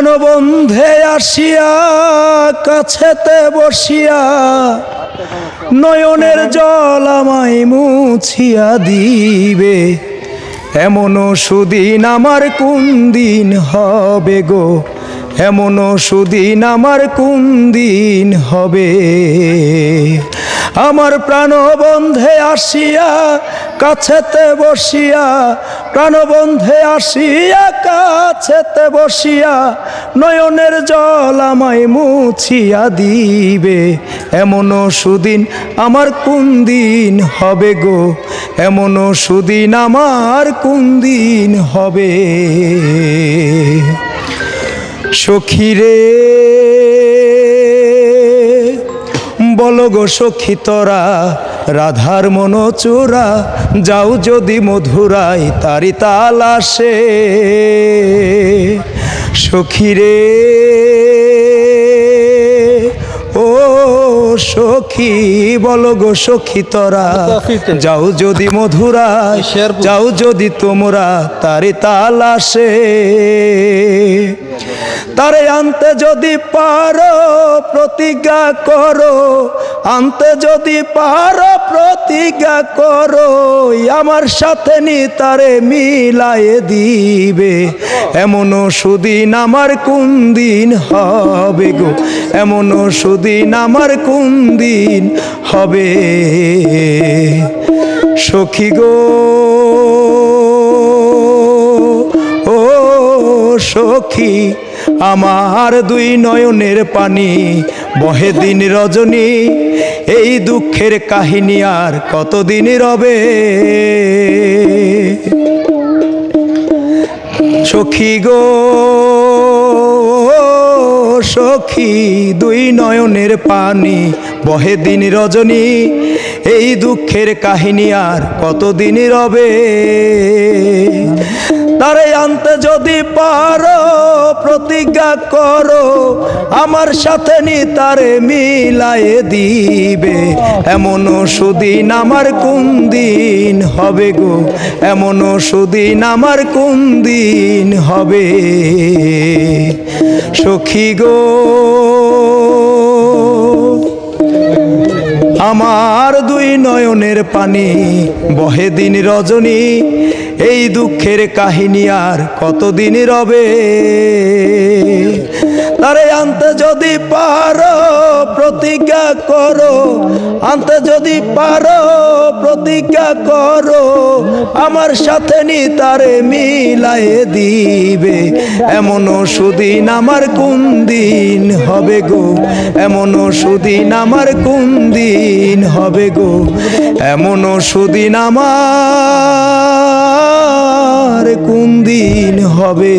প্রাণবন্ধে আসিয়া, কাছেতে বসিয়া, নয়নের জল আমায় মুছিয়া দিবে। এমন সুদিন আমার কোন দিন হবে গো? এমন সুদিন আমার কোন দিন হবে? আমার প্রাণবন্ধে আসিয়া, কাছেতে বসিয়া, প্রাণবন্ধে আসিয়া, কাছেতে বসিয়া, নয়নের জল আমায় মুছিয়া দিবে। এমনও সুদিন আমার কোন দিন হবে গো? এমনও সুদিন আমার কোন দিন হবে? সখীরে বলো গো সখী তোরা রাধার মন চোরা যাও যদি মধুরাই তারি তালাশে সখীরে ও সখী বলো গো সখী তোরা যাও যদি মধুরায় যাও যদি তোমরা তারি তালাশে তারে আনতে যদি পারো, প্রতিজ্ঞা করো। আনতে যদি পারো, প্রতিজ্ঞা করো। আমার সাথে নি তারে মিলায়ে দিবে। এমনও সুদিন আমার কোন দিন হবে গো? এমন সুদিন আমার কোন দিন হবে? সখী গো, ও সখী আমার দুই নয়নের পানি, বহে দিন রজনী, এই দুঃখের কাহিনী আর কতদিন রবে? সখী গো, সখী, দুই নয়নের পানি, বহে দিন রজনী, এই দুঃখের কাহিনী আর কতদিন রবে? তারে আনতে যদি পারো প্রতিজ্ঞা করো, আমার সাথে নি তারে মিলায়ে দিবে। এমনও সুদিন আমার কোন দিন হবে গো? এমনও সুদিন আমার কোন দিন হবে? সখী গো, আমার দুই নয়নের পানি বহে দিন রজনী। এই দুঃখের কাহিনী আর কতদিন রবে? তারে আনতে যদি পারো, প্রতিজ্ঞা করো। আনতে যদি পারো, প্রতিজ্ঞা করো। আমার সাথে নি তারে মিলায়ে দিবে। এমনও সুদিন আমার কোন দিন হবে গো? এমনও সুদিন আমার কোন দিন হবে গো? এমনও সুদিন আমার হবে